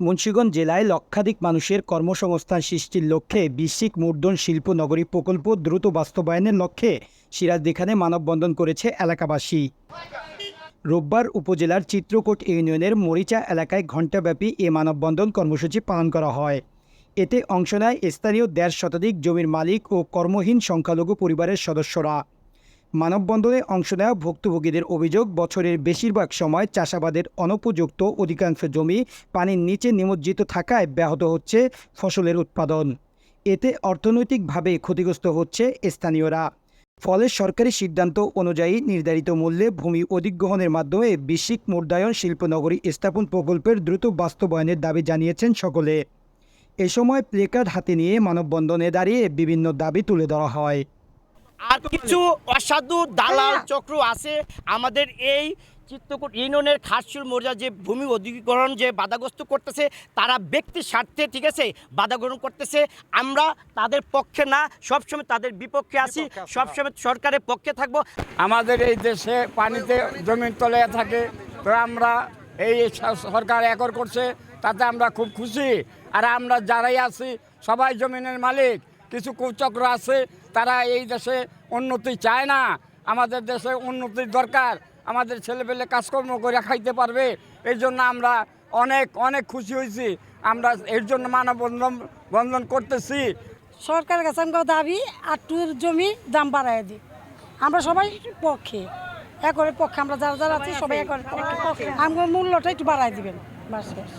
মুন্সিগঞ্জ জেলায় লক্ষাধিক মানুষের কর্মসংস্থান সৃষ্টির লক্ষ্যে বিশ্বিক মূর্ধন শিল্প নগরী প্রকল্প দ্রুত বাস্তবায়নের লক্ষ্যে সিরাজদিখানে মানববন্ধন করেছে এলাকাবাসী। রোববার উপজেলার চিত্রকোট ইউনিয়নের মরিচা এলাকায় ঘণ্টাব্যাপী এ মানববন্ধন কর্মসূচি পালন করা হয়। এতে অংশ নেয় স্থানীয় দেড় শতাধিক জমির মালিক ও কর্মহীন সংখ্যালঘু পরিবারের সদস্যরা। মানববন্ধনে অংশ নেওয়া ভুক্তভোগীদের অভিযোগ, বছরের বেশিরভাগ সময় চাষাবাদের অনুপযুক্ত অধিকাংশ জমি পানির নিচে নিমজ্জিত থাকায় ব্যাহত হচ্ছে ফসলের উৎপাদন। এতে অর্থনৈতিকভাবে ক্ষতিগ্রস্ত হচ্ছে স্থানীয়রা। ফলে সরকারি সিদ্ধান্ত অনুযায়ী নির্ধারিত মূল্যে ভূমি অধিগ্রহণের মাধ্যমে বিশ্বিক মূর্ধায়ন শিল্পনগরী স্থাপন প্রকল্পের দ্রুত বাস্তবায়নের দাবি জানিয়েছেন সকলে। এ সময় প্লেকার্ড হাতে নিয়ে মানববন্ধনে দাঁড়িয়ে বিভিন্ন দাবি তুলে ধরা হয়। আর কিছু অসাধু দালাল চক্র আছে। আমাদের এই চিত্রকূট ইউনিয়নের খাসচুর মৌজা যে ভূমি অধিগ্রহণ যে বাধাগ্রস্ত করতেছে তারা ব্যক্তি স্বার্থে ঠিক আছে বাধা গ্রহণ করতেছে। আমরা তাদের পক্ষে না সবসময় তাদের বিপক্ষে আছি সবসময় সরকারের পক্ষে থাকব। আমাদের এই দেশে পানিতে জমির তলে থাকে তো আমরা এই সরকার একর করছে তাতে আমরা খুব খুশি। আর আমরা যারাই আছি সবাই জমিনের মালিক। কিছু কুচক্র আছে তারা এই দেশে উন্নতি চায় না। আমাদের দেশে উন্নতির দরকার। আমাদের ছেলেপেলে কাজকর্ম করে খাইতে পারবে। এই জন্য আমরা অনেক অনেক খুশি হয়েছি। আমরা এর জন্য মানববন্ধন বন্ধন করতেছি। সরকারের কাছে আমাকে দাবি আটটুর জমি দাম বাড়াই দিই। আমরা সবাই পক্ষে একরের পক্ষে। আমরা যারা যারা আছি সবাই একরের পক্ষে। আমাকে মূল্যটা একটু বাড়াই দিবেন। বাস বাস।